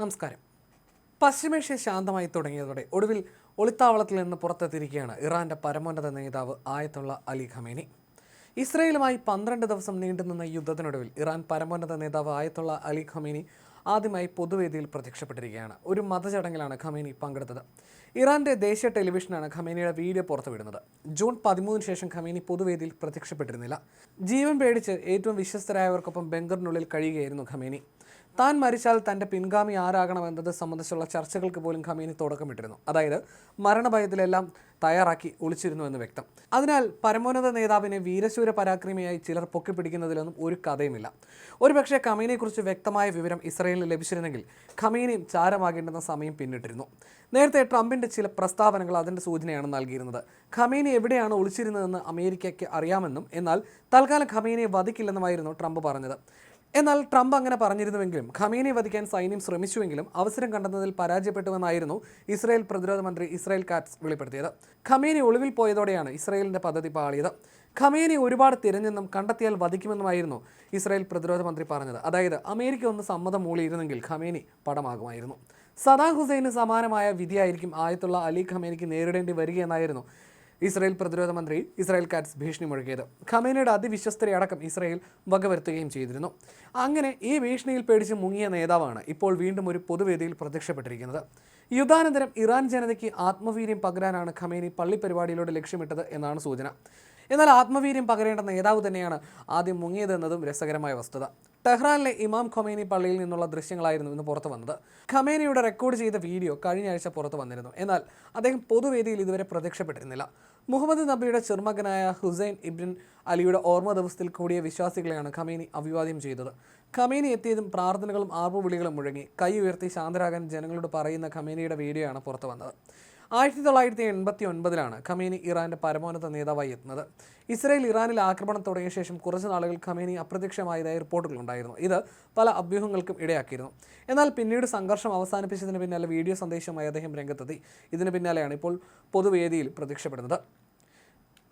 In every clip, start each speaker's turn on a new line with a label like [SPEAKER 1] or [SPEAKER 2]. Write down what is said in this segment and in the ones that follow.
[SPEAKER 1] നമസ്കാരം. പശ്ചിമേഷ്യ ശാന്തമായി തുടങ്ങിയതോടെ ഒടുവിൽ ഒളിത്താവളത്തിൽ നിന്ന് പുറത്തെത്തിയിരിക്കുകയാണ് ഇറാന്റെ പരമോന്നത നേതാവ് ആയത്തുള്ള അലി ഖമേനി. ഇസ്രയേലുമായി പന്ത്രണ്ട് ദിവസം നീണ്ടുനിന്ന യുദ്ധത്തിനൊടുവിൽ ഇറാൻ പരമോന്നത നേതാവ് ആയത്തുള്ള അലി ഖമേനി ആദ്യമായി പൊതുവേദിയിൽ പ്രത്യക്ഷപ്പെട്ടിരിക്കുകയാണ്. ഒരു മതചടങ്ങിലാണ് ഖമേനി പങ്കെടുത്തത്. ഇറാന്റെ ദേശീയ ടെലിവിഷനാണ് ഖമേനിയുടെ വീഡിയോ പുറത്തുവിടുന്നത്. ജൂൺ പതിമൂന്നിന് ശേഷം ഖമേനി പൊതുവേദിയിൽ പ്രത്യക്ഷപ്പെട്ടിരുന്നില്ല. ജീവൻ പേടിച്ച് ഏറ്റവും വിശ്വസ്തരായവർക്കൊപ്പം ബംഗറിനുള്ളിൽ കഴിയുകയായിരുന്നു ഖമേനി. താൻ മരിച്ചാൽ തന്റെ പിൻഗാമി ആരാകണമെന്നത് സംബന്ധിച്ചുള്ള ചർച്ചകൾക്ക് പോലും ഖമീനി തുടക്കമിട്ടിരുന്നു. അതായത് മരണഭയത്തിലെല്ലാം തയ്യാറാക്കി ഒളിച്ചിരുന്നു എന്ന് വ്യക്തം. അതിനാൽ പരമോന്നത നേതാവിനെ വീരശൂര പരാക്രമിയായി ചിലർ പൊക്കിപ്പിടിക്കുന്നതിലൊന്നും ഒരു കഥയുമില്ല. ഒരുപക്ഷെ ഖമീനെക്കുറിച്ച് വ്യക്തമായ വിവരം ഇസ്രയേലിന് ലഭിച്ചിരുന്നെങ്കിൽ ഖമീനയും ചാരമാകേണ്ടുന്ന സമയം പിന്നിട്ടിരുന്നു. നേരത്തെ ട്രംപിന്റെ ചില പ്രസ്താവനകൾ അതിന്റെ സൂചനയാണ് നൽകിയിരുന്നത്. ഖമീനി എവിടെയാണ് ഒളിച്ചിരുന്നതെന്ന് അമേരിക്കയ്ക്ക് അറിയാമെന്നും എന്നാൽ തൽക്കാലം ഖമീനെ വധിക്കില്ലെന്നുമായിരുന്നു ട്രംപ് പറഞ്ഞത്. എന്നാൽ ട്രംപ് അങ്ങനെ പറഞ്ഞിരുന്നുവെങ്കിലും ഖമീനെ വധിക്കാൻ സൈന്യം ശ്രമിച്ചുവെങ്കിലും അവസരം കണ്ടെന്നതിൽ പരാജയപ്പെട്ടുവെന്നായിരുന്നു ഇസ്രായേൽ പ്രതിരോധ മന്ത്രി ഇസ്രായേൽ കാറ്റ്സ് വെളിപ്പെടുത്തിയത്. ഖമീനി ഒളിവിൽ പോയതോടെയാണ് ഇസ്രായേലിന്റെ പദ്ധതി പാളിയത്. ഖമേനി ഒരുപാട് തിരഞ്ഞെന്നും കണ്ടെത്തിയാൽ വധിക്കുമെന്നുമായിരുന്നു ഇസ്രായേൽ പ്രതിരോധ മന്ത്രി പറഞ്ഞത്. അതായത് അമേരിക്ക ഒന്ന് സമ്മതം മൂളിയിരുന്നെങ്കിൽ ഖമേനി പടമാകുമായിരുന്നു. സദാം ഹുസൈന് സമാനമായ വിധിയായിരിക്കും ആയത്തുള്ള അലി ഖമേനിക്ക് നേരിടേണ്ടി വരികയെന്നായിരുന്നു ഇസ്രായേൽ പ്രതിരോധ മന്ത്രി ഇസ്രായേൽ കാറ്റ്സ് ഭീഷണി മുഴക്കിയത് ഖമേനയുടെ അതിവിശ്വസ്തരെ അടക്കം ഇസ്രായേൽ വകവരുത്തുകയും ചെയ്തിരുന്നു. അങ്ങനെ ഈ ഭീഷണിയിൽ പേടിച്ച് മുങ്ങിയ നേതാവാണ് ഇപ്പോൾ വീണ്ടും ഒരു പൊതുവേദിയിൽ പ്രത്യക്ഷപ്പെട്ടിരിക്കുന്നത്. യുദ്ധാനന്തരം ഇറാൻ ജനതയ്ക്ക് ആത്മവീര്യം പകരാനാണ് ഖമേനി പള്ളി പരിപാടിയിലൂടെ ലക്ഷ്യമിട്ടത് എന്നാണ് സൂചന. എന്നാൽ ആത്മവീര്യം പകരേണ്ട നേതാവ് തന്നെയാണ് ആദ്യം മുങ്ങിയതെന്നതും രസകരമായ വസ്തുത. ടെഹ്റാനിലെ ഇമാം ഖൊമേനി പള്ളിയിൽ നിന്നുള്ള ദൃശ്യങ്ങളായിരുന്നു ഇന്ന് പുറത്തു വന്നത്. ഖമേനിയുടെ റെക്കോർഡ് ചെയ്ത വീഡിയോ കഴിഞ്ഞ ആഴ്ച പുറത്തു വന്നിരുന്നു. എന്നാൽ അദ്ദേഹം പൊതുവേദിയിൽ ഇതുവരെ പ്രത്യക്ഷപ്പെട്ടിരുന്നില്ല. മുഹമ്മദ് നബിയുടെ ചെറുമകനായ ഹുസൈൻ ഇബ്രിൻ അലിയുടെ ഓർമ്മ ദിവസത്തിൽ കൂടിയ വിശ്വാസികളെയാണ് ഖമേനി അഭിവാദ്യം ചെയ്തത്. ഖമേനി എത്തിയതും പ്രാർത്ഥനകളും ആർപ്പുവിളികളും മുഴങ്ങി. കൈ ഉയർത്തി ശാന്തരാകാൻ ജനങ്ങളോട് പറയുന്ന ഖമേനിയുടെ വീഡിയോയാണ് പുറത്തു വന്നത്. ആയിരത്തി തൊള്ളായിരത്തി എൺപത്തി ഒൻപതിലാണ് ഖമേനി ഇറാന്റെ പരമോന്നത നേതാവായി എത്തുന്നത്. ഇസ്രയേൽ ഇറാനിൽ ആക്രമണം തുടങ്ങിയ ശേഷം കുറച്ച് നാളുകൾ ഖമേനി അപ്രത്യക്ഷമായതായ റിപ്പോർട്ടുകൾ ഉണ്ടായിരുന്നു ഇത് പല അഭ്യൂഹങ്ങൾക്കും ഇടയാക്കിയിരുന്നു. എന്നാൽ പിന്നീട് സംഘർഷം അവസാനിപ്പിച്ചതിന് പിന്നാലെ വീഡിയോ സന്ദേശമായി അദ്ദേഹം രംഗത്തെത്തി. ഇതിന് പിന്നാലെയാണ് ഇപ്പോൾ പൊതുവേദിയിൽ പ്രത്യക്ഷപ്പെടുന്നത്.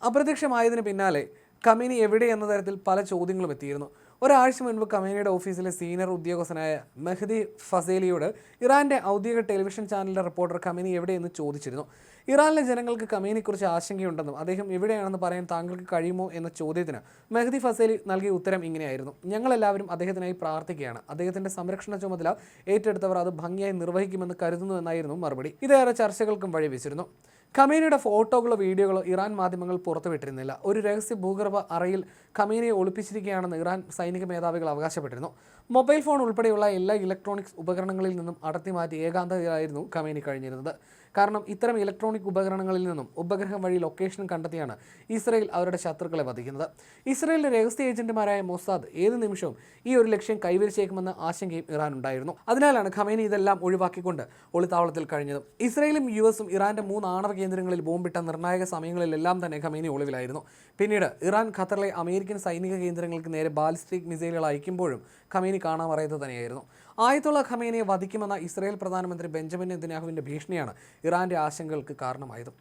[SPEAKER 1] അപ്രത്യക്ഷമായതിന് പിന്നാലെ കമിനി എവിടെ എന്ന തരത്തിൽ പല ചോദ്യങ്ങളും എത്തിയിരുന്നു. ഒരാഴ്ച മുൻപ് കമേനിയുടെ ഓഫീസിലെ സീനിയർ ഉദ്യോഗസ്ഥനായ മെഹദി ഫസേലിയോട് ഇറാന്റെ ഔദ്യോഗിക ടെലിവിഷൻ ചാനലിലെ റിപ്പോർട്ടർ കമേനി എവിടെയെന്ന് ചോദിച്ചിരുന്നു. ഇറാനിലെ ജനങ്ങൾക്ക് കമേനിയെക്കുറിച്ച് ആശങ്കയുണ്ടെന്നും അദ്ദേഹം എവിടെയാണെന്ന് പറയാൻ താങ്കൾക്ക് കഴിയുമോ എന്ന ചോദ്യത്തിന് മെഹദി ഫസേലി നൽകിയ ഉത്തരം ഇങ്ങനെയായിരുന്നു. ഞങ്ങളെല്ലാവരും അദ്ദേഹത്തിനായി പ്രാർത്ഥിക്കുകയാണ്. അദ്ദേഹത്തിന്റെ സംരക്ഷണ ചുമതല ഏറ്റെടുത്തവർ അത് ഭംഗിയായി നിർവഹിക്കുമെന്ന് കരുതുന്നു എന്നായിരുന്നു മറുപടി. ഇതേറെ ചർച്ചകൾക്കും വഴിവെച്ചിരുന്നു. ഖമേനിയുടെ ഫോട്ടോകളോ വീഡിയോകളോ ഇറാൻ മാധ്യമങ്ങൾ പുറത്തുവിട്ടിരുന്നില്ല. ഒരു രഹസ്യ ഭൂഗർഭ അറയിൽ ഖമേനിയെ ഒളിപ്പിച്ചിരിക്കുകയാണെന്ന് ഇറാൻ സൈനിക മേധാവികൾ അവകാശപ്പെട്ടിരുന്നു. മൊബൈൽ ഫോൺ ഉൾപ്പെടെയുള്ള എല്ലാ ഇലക്ട്രോണിക്സ് ഉപകരണങ്ങളിൽ നിന്നും അടർത്തി മാറ്റി ഏകാന്തതയിലായിരുന്നു ഖമേനി കഴിഞ്ഞിരുന്നത്. കാരണം ഇത്തരം ഇലക്ട്രോണിക് ഉപകരണങ്ങളിൽ നിന്നും ഉപഗ്രഹം വഴി ലൊക്കേഷൻ കണ്ടെത്തിയാണ് ഇസ്രയേൽ അവരുടെ ശത്രുക്കളെ വധിക്കുന്നത്. ഇസ്രയേലിന്റെ രഹസ്യ ഏജന്റുമാരായ മൊസാദ് ഏത് നിമിഷവും ഈ ഒരു ലക്ഷ്യം കൈവരിച്ചേക്കുമെന്ന ആശങ്കയും ഇറാൻ ഉണ്ടായിരുന്നു അതിനാലാണ് ഖമേനി ഇതെല്ലാം ഒഴിവാക്കിക്കൊണ്ട് ഒളിത്താവളത്തിൽ കഴിഞ്ഞത്. ഇസ്രയേലും യു എസും ഇറാന്റെ മൂന്ന് ആണവ കേന്ദ്രങ്ങളിൽ ബോംബിട്ട നിർണായക സമയങ്ങളിലെല്ലാം തന്നെ ഖമേനി ഒളിവിലായിരുന്നു. പിന്നീട് ഇറാൻ ഖത്തറിലെ അമേരിക്കൻ സൈനിക കേന്ദ്രങ്ങൾക്ക് നേരെ ബാലിസ്റ്റിക് മിസൈലുകൾ അയക്കുമ്പോഴും ഖമേനി കാണാമറയത്ത് തന്നെയായിരുന്നു. ആയത്തുള്ള ഖമേനിയെ വധിക്കുമെന്ന ഇസ്രായേൽ പ്രധാനമന്ത്രി ബെഞ്ചമിൻ നെതന്യാഹുവിന്റെ ഭീഷണിയാണ് ഇറാന്റെ ആശങ്കകൾക്ക് കാരണമായത്